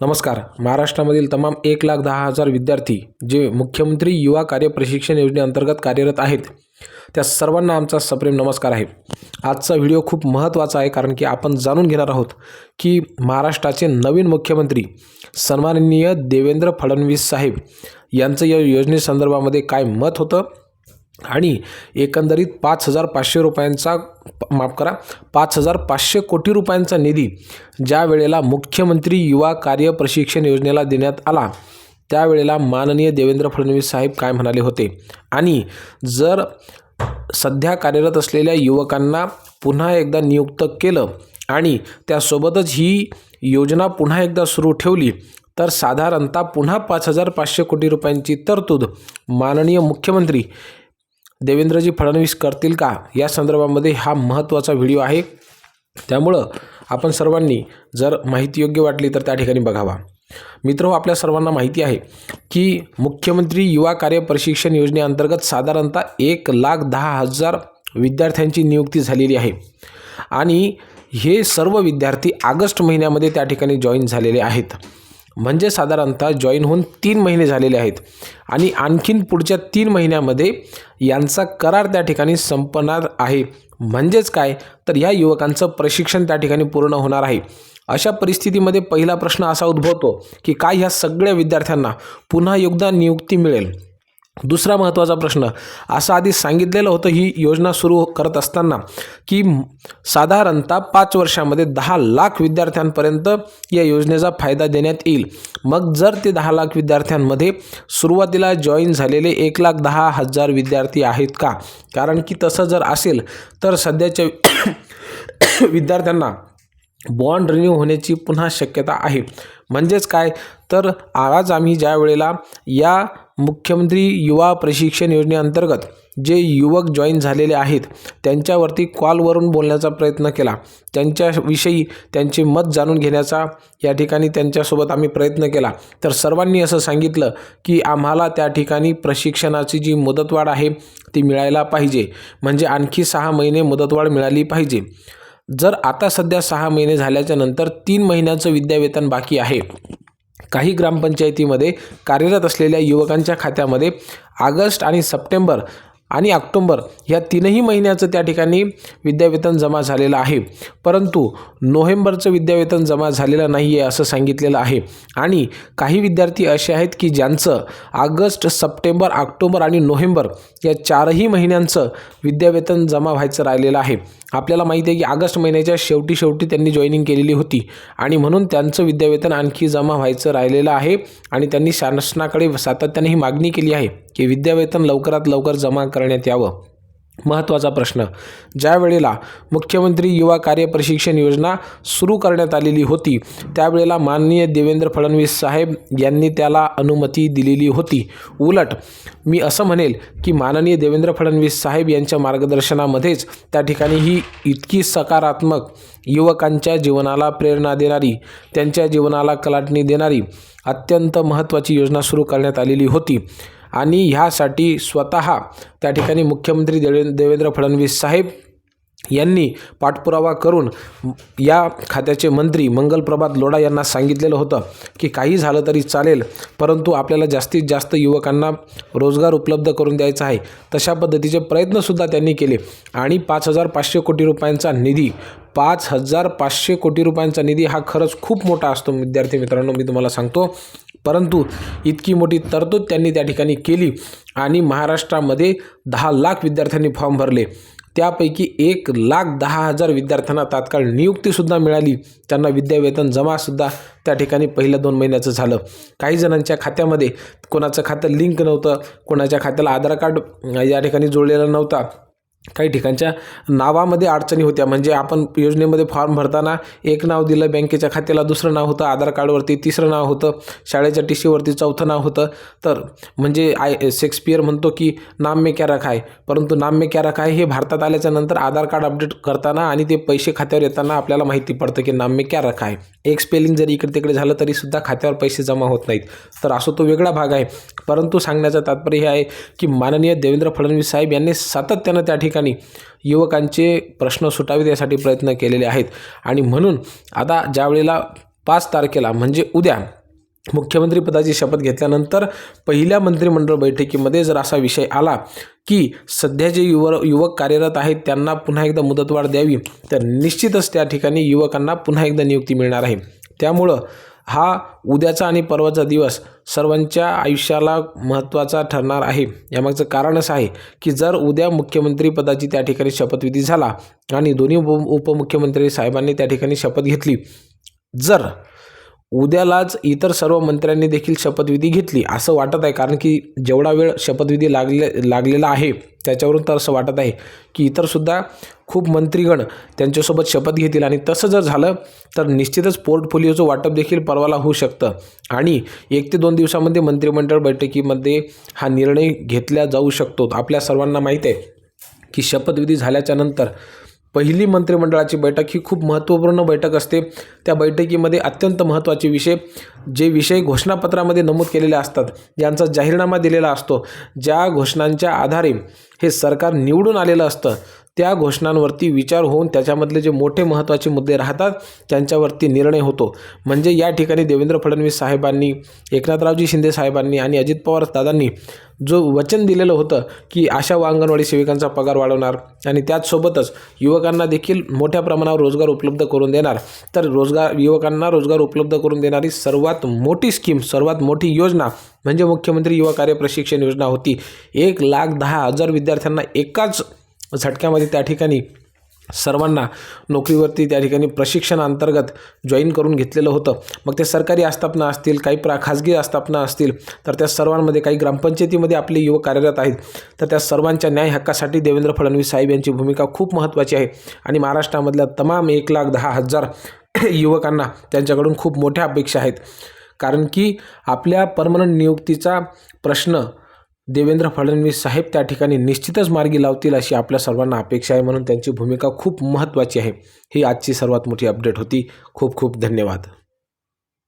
नमस्कार. महाराष्ट्रामधील तमाम एक लाख दहा हजार विद्यार्थी जे मुख्यमंत्री युवा कार्य प्रशिक्षण योजनेअंतर्गत कार्यरत आहेत त्या सर्वांना आमचा सप्रेम नमस्कार आहे. आजचा व्हिडिओ खूप महत्त्वाचा आहे कारण की आपण जाणून घेणार आहोत की महाराष्ट्राचे नवीन मुख्यमंत्री सन्माननीय देवेंद्र फडणवीस साहेब यांचं या योजनेसंदर्भामध्ये काय मत होतं आणि एकंदरीत पाच हजार पाचशे रुपयांचा माफ करा पाच हजार पाचशे कोटी रुपयांचा निधी ज्या वेळेला मुख्यमंत्री युवा कार्य प्रशिक्षण योजनेला देण्यात आला त्यावेळेला माननीय देवेंद्र फडणवीस साहेब काय म्हणाले होते? आणि जर सध्या कार्यरत असलेल्या युवकांना पुन्हा एकदा नियुक्त केलं आणि त्यासोबतच ही योजना पुन्हा एकदा सुरू ठेवली तर साधारणतः पुन्हा पाच हजार पाचशे कोटी रुपयांची तरतूद माननीय मुख्यमंत्री देवेंद्रजी फडणवीस करतील का? या संदर्भामध्ये हा महत्त्वाचा व्हिडिओ आहे. त्यामुळं आपण सर्वांनी जर माहिती योग्य वाटली तर त्या ठिकाणी बघावा. मित्र हो, आपल्या सर्वांना माहिती आहे की मुख्यमंत्री युवा कार्य प्रशिक्षण योजनेअंतर्गत साधारणतः एक लाख दहा हजार विद्यार्थ्यांची नियुक्ती झालेली आहे. आणि हे सर्व विद्यार्थी ऑगस्ट महिन्यामध्ये त्या ठिकाणी जॉईन झालेले आहेत. म्हणजे साधारणतः जॉईन होऊन तीन महिने झालेले आहेत. आणि आणखीन पुढच्या तीन महिन्यामध्ये यांचा करार त्या ठिकाणी संपणार आहे. म्हणजेच काय? तर या युवकांचं प्रशिक्षण त्या ठिकाणी पूर्ण होणार आहे. अशा परिस्थितीमध्ये पहिला प्रश्न असा उद्भवतो की काय ह्या सगळ्या विद्यार्थ्यांना पुन्हा योगदान नियुक्ती मिळेल? दुसरा महत्त्वाचा प्रश्न असं आधी सांगितलेलं होतं ही योजना सुरू करत असताना की साधारणतः पाच वर्षामध्ये दहा लाख विद्यार्थ्यांपर्यंत या योजनेचा फायदा देण्यात येईल. मग जर ते दहा लाख विद्यार्थ्यांमध्ये सुरुवातीला जॉईन झालेले एक लाख दहा हजार विद्यार्थी आहेत का? कारण की तसं जर असेल तर सध्याच्या विद्यार्थ्यांना बॉन्ड रिन्यू होण्याची पुन्हा शक्यता आहे. म्हणजेच काय? तर आज आम्ही ज्या वेळेला या मुख्यमंत्री युवा प्रशिक्षण योजनेअंतर्गत जे युवक जॉईन झालेले आहेत त्यांच्यावरती कॉलवरून बोलण्याचा प्रयत्न केला. त्यांच्याविषयी त्यांचे मत जाणून घेण्याचा या ठिकाणी त्यांच्यासोबत आम्ही प्रयत्न केला. तर सर्वांनी असं सांगितलं की आम्हाला त्या ठिकाणी प्रशिक्षणाची जी मुदतवाढ आहे ती मिळायला पाहिजे. म्हणजे आणखी सहा महिने मुदतवाढ मिळाली पाहिजे. जर आता सध्या सहा महिने झाल्याच्यानंतर तीन महिन्याचं विद्यावेतन बाकी आहे. काही ग्रामपंचायतीमध्ये कार्यरत असलेल्या युवकांच्या खात्यामध्ये ऑगस्ट आणि सप्टेंबर आणि ऑक्टोंबर ह्या तीनही महिन्याचं त्या ठिकाणी विद्यावेतन जमा झालेलं आहे. परंतु नोव्हेंबरचं विद्यावेतन जमा झालेलं नाही आहे असं सांगितलेलं आहे. आणि काही विद्यार्थी असे आहेत की ज्यांचं ऑगस्ट सप्टेंबर ऑक्टोबर आणि नोव्हेंबर या चारही महिन्यांचं विद्यावेतन जमा व्हायचं राहिलेलं आहे. आपल्याला माहिती आहे की ऑगस्ट महिन्याच्या शेवटी शेवटी त्यांनी जॉईनिंग केलेली होती. आणि म्हणून त्यांचं विद्यावेतन आणखी जमा व्हायचं राहिलेलं आहे आणि त्यांनी शासनाकडे सातत्याने ही मागणी केली आहे. की विद्यावेतन लवकरात लवकर जमा करण्यात यावं? महत्त्वाचा प्रश्न. ज्या वेळेला मुख्यमंत्री युवा कार्य प्रशिक्षण योजना सुरू करण्यात आलेली होती त्यावेळेला माननीय देवेंद्र फडणवीस साहेब यांनी त्याला अनुमती दिलेली होती. उलट मी असं म्हणेल की माननीय देवेंद्र फडणवीस साहेब यांच्या मार्गदर्शनामध्येच त्या ठिकाणी ही इतकी सकारात्मक युवकांच्या जीवनाला प्रेरणा देणारी त्यांच्या जीवनाला कलाटणी देणारी अत्यंत महत्त्वाची योजना सुरू करण्यात आलेली होती. आणि ह्यासाठी स्वतः त्या ठिकाणी मुख्यमंत्री देवे देवेंद्र फडणवीस साहेब यांनी पाठपुरावा करून या खात्याचे मंत्री मंगलप्रभात लोढा यांना सांगितलेलं होतं की काही झालं तरी चालेल परंतु आपल्याला जास्तीत जास्त युवकांना रोजगार उपलब्ध करून द्यायचा आहे. तशा पद्धतीचे प्रयत्नसुद्धा त्यांनी केले. आणि पाच हजार पाचशे कोटी रुपयांचा निधी पाच हजार पाचशे कोटी रुपयांचा निधी हा खरंच खूप मोठा असतो विद्यार्थी मित्रांनो मी तुम्हाला सांगतो. परंतु इतकी मोठी तरतूद त्यांनी त्या ठिकाणी केली आणि महाराष्ट्रामध्ये दहा लाख विद्यार्थ्यांनी फॉर्म भरले. त्यापैकी एक लाख दहा हजार विद्यार्थ्यांना तात्काळ नियुक्तीसुद्धा मिळाली. त्यांना विद्यावेतन जमासुद्धा त्या ठिकाणी पहिल्या दोन महिन्याचं झालं. काही जणांच्या खात्यामध्ये कोणाचं खातं लिंक नव्हतं कोणाच्या खात्याला आधार कार्ड या ठिकाणी जोडलेलं नव्हता. काही ठिकाणच्या नावामध्ये अडचणी होत्या. म्हणजे आपण योजनेमध्ये फॉर्म भरताना एक नाव दिलं बँकेच्या खात्याला दुसरं नाव होतं आधार कार्डवरती तिसरं नाव होतं शाळेच्या टी सीवरती चौथं नाव होतं. तर म्हणजे आय शेक्सपियर म्हणतो की नाम मे क्या रखा आहे परंतु नाम मे क्या रखा आहे हे भारतात आल्याच्यानंतर आधार कार्ड अपडेट करताना आणि ते पैसे खात्यावर येताना आपल्याला माहिती पडतं की नाम मे क्या रखा आहे एक स्पेलिंग जरी इकडे तिकडे झालं तरीसुद्धा खात्यावर पैसे जमा होत नाहीत. तर असो तो वेगळा भाग आहे. परंतु सांगण्याचं तात्पर्य हे आहे की माननीय देवेंद्र फडणवीस साहेब यांनी सातत्यानं त्या ठिकाणी युवकांचे प्रश्न सुटावेत यासाठी प्रयत्न केलेले आहेत. आणि म्हणून आता ज्या वेळेला पाच तारखेला म्हणजे उद्या मुख्यमंत्रीपदाची शपथ घेतल्यानंतर पहिल्या मंत्रिमंडळ बैठकीमध्ये जर असा विषय आला की सध्या जे युव युवक कार्यरत आहेत त्यांना पुन्हा एकदा मुदतवाढ द्यावी. तर निश्चितच त्या ठिकाणी युवकांना पुन्हा एकदा नियुक्ती मिळणार आहे. त्यामुळं हा उद्याचा आणि परवाचा दिवस सर्वांच्या आयुष्याला महत्त्वाचा ठरणार आहे. यामागचं कारण असं आहे की जर उद्या मुख्यमंत्रीपदाची त्या ठिकाणी शपथविधी झाला आणि दोन्ही उप उपमुख्यमंत्री साहेबांनी त्या ठिकाणी शपथ घेतली जर उद्यालाच इतर सर्व मंत्र्यांनी देखील शपथविधी घेतली असं वाटत आहे. कारण की जेवढा वेळ शपथविधी लागले लागलेला आहे त्याच्यावरून तर असं वाटत आहे की इतरसुद्धा खूप मंत्रीगण त्यांच्यासोबत शपथ घेतील. आणि तसं जर झालं तर निश्चितच पोर्टफोलिओचं वाटप देखील परवाला होऊ शकतं. आणि एक ते दोन दिवसामध्ये मंत्रिमंडळ बैठकीमध्ये हा निर्णय घेतला जाऊ शकतो. आपल्या सर्वांना माहीत आहे की शपथविधी झाल्याच्यानंतर पहिली मंत्रिमंडळाची बैठक ही खूप महत्त्वपूर्ण बैठक असते. त्या बैठकीमध्ये अत्यंत महत्त्वाचे विषय जे विषय घोषणापत्रामध्ये नमूद केलेले असतात ज्यांचा जाहीरनामा दिलेला असतो ज्या घोषणांच्या आधारे हे सरकार निवडून आलेलं असतं. त्या घोषणांवरती विचार होऊन त्याच्यामधले जे मोठे महत्त्वाचे मुद्दे राहतात त्यांच्यावरती निर्णय होतो. म्हणजे या ठिकाणी देवेंद्र फडणवीस साहेबांनी एकनाथरावजी शिंदे साहेबांनी आणि अजित पवार दादांनी जो वचन दिलेलं होतं की आशा व अंगणवाडी सेविकांचा पगार वाढवणार आणि त्याचसोबतच युवकांना देखील मोठ्या प्रमाणावर रोजगार उपलब्ध करून देणार. तर रोजगार युवकांना रोजगार उपलब्ध करून देणारी सर्वात मोठी स्कीम सर्वात मोठी योजना म्हणजे मुख्यमंत्री युवा कार्य प्रशिक्षण योजना होती. एक लाख दहा हजार विद्यार्थ्यांना एकाच झटक्यामध्ये त्या ठिकाणी सर्वांना नोकरीवरती त्या ठिकाणी प्रशिक्षणाअंतर्गत जॉईन करून घेतलेलं होतं. मग ते सरकारी आस्थापना असतील काही प्रा खाजगी आस्थापना असतील तर त्या सर्वांमध्ये काही ग्रामपंचायतीमध्ये आपले युवक कार्यरत आहेत तर त्या सर्वांच्या न्याय हक्कासाठी देवेंद्र फडणवीस साहेब यांची भूमिका खूप महत्त्वाची आहे. आणि महाराष्ट्रामधल्या तमाम एक लाख दहा हजार युवकांना त्यांच्याकडून खूप मोठ्या अपेक्षा आहेत. कारण की आपल्या परमनंट नियुक्तीचा प्रश्न देवेंद्र फडणवीस साहेब त्या ठिकाणी निश्चितच मार्गी लावतील अशी आपल्या सर्वांना अपेक्षा आहे म्हणून त्यांची भूमिका खूप महत्त्वाची आहे. ही आजची सर्वात मोठी अपडेट होती. खूप खूप धन्यवाद.